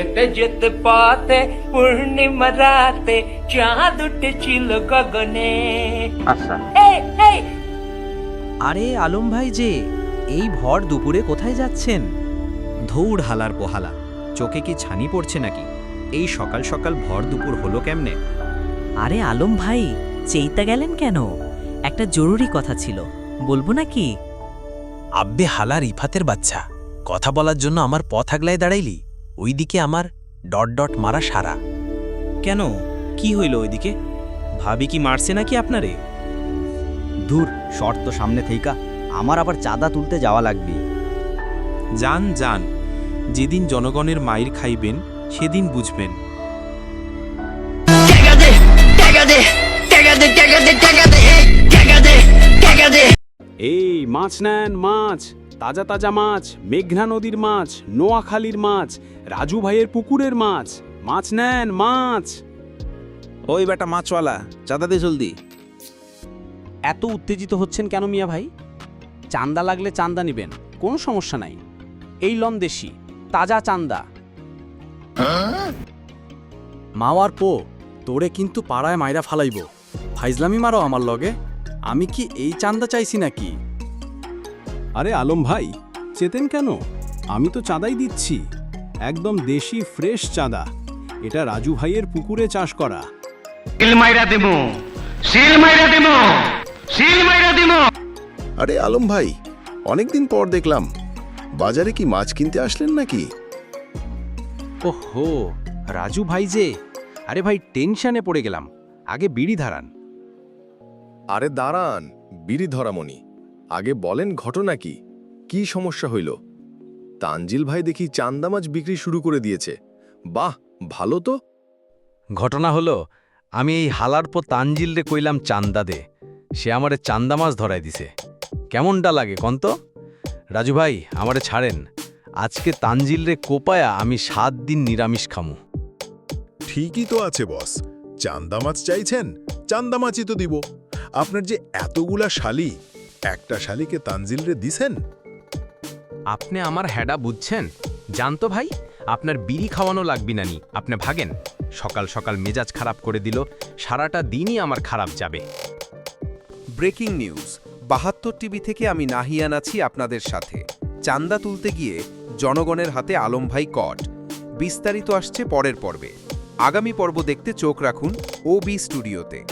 যেতে যেতে পথে পূর্ণিমা রাতে চাঁদ উঠেছিল গগনে আচ্ছা এই এই আরে আলম ভাই যে এই ভর দুপুরে কোথায় যাচ্ছেন? ধৌড় হালার পোহালা চোখে কি ছানি পড়ছে নাকি? এই সকাল সকাল ভর দুপুর হলো কেমনে? আরে আলম ভাই চেইতা গেলেন কেন? একটা জরুরি কথা ছিল বলব নাকি? আব্বে হালার ইফাতের বাচ্চা কথা বলার জন্য আমার পথ আগলায় দাঁড়াইলি? ওইদিকে আমার ডট ডট মারা সারা। কেন? কি হইল ওইদিকে? ভাবি কি মারছে নাকি আপনারে? দূর শর্ত সামনে থেইকা আমার আবার চাঁদা তুলতে যাওয়া লাগবে। যান যান যেদিন জনগণের মায়ের খাইবেন সেদিন বুঝবেন। এই মাছ নেন মাছ। তাজা তাজা মাছ মেঘনা নদীর মাছ নোয়াখালীর মাছ রাজু ভাইয়ের পুকুরের মাছ মাছ নেন মাছ। ওই বেটা মাছওয়ালা চাঁদা দে জলদি। এত উত্তেজিত হচ্ছেন কেন মিয়া ভাই? চান্দা লাগলে চান্দা নিবেন কোনো সমস্যা নাই। এই লন দেশি তাজা চান্দা মাওয়ার পো তোরে কিন্তু পাড়ায় মাইরা ফালাইব। ফাইজলামি মারো আমার লগে আমি কি এই চান্দা চাইছি নাকি? আরে আলম ভাই চেতেন কেন? আমি তো চাঁদাই দিচ্ছি। একদম দেশি ফ্রেশ চাঁদা। এটা রাজু ভাইয়ের পুকুরে চাষ করা। আরে আলম ভাই অনেকদিন পর দেখলাম। বাজারে কি মাছ কিনতে আসলেন নাকি? ওহো রাজু ভাই যে। আরে ভাই টেনশনে পড়ে গেলাম। আগে বিড়ি ধারান। আরে দাঁড়ান বিড়ি ধরামণি। আগে বলেন ঘটনা কি? কি সমস্যা হইল? তানজিল ভাই দেখি চান্দা মাছ বিক্রি শুরু করে দিয়েছে। বাহ ভালো তো। ঘটনা হলো আমি এই হালার পর তানজিল রে কইলাম চান্দা দে। সে আমারে চান্দা মাছ ধরাই দিছে। কেমনটা লাগে কন্ত? রাজু ভাই আমারে ছাড়েন। আজকে তানজিলরে কোপায়া আমি সাত দিন নিরামিষ খামু। ঠিকই তো আছে বস। চান্দা মাছ চাইছেন চান্দা মাছই তো দিব। আপনার যে এতগুলা শালি একটা শালিকে তানজিলরে দিছেন? আপনি আমার হ্যাডা বুঝছেন? জানতো ভাই আপনার বিড়ি খাওয়ানো লাগবি নানি আপনি ভাগেন। সকাল সকাল মেজাজ খারাপ করে দিল সারাটা দিনই আমার খারাপ যাবে। ব্রেকিং নিউজ বাহাত্তর টিভি থেকে আমি নাহিয়ান আছি আপনাদের সাথে। চান্দা তুলতে গিয়ে জনগণের হাতে আলম ভাই কট। বিস্তারিত আসছে পরের পর্বে। আগামী পর্ব দেখতে চোখ রাখুন ও বি স্টুডিওতে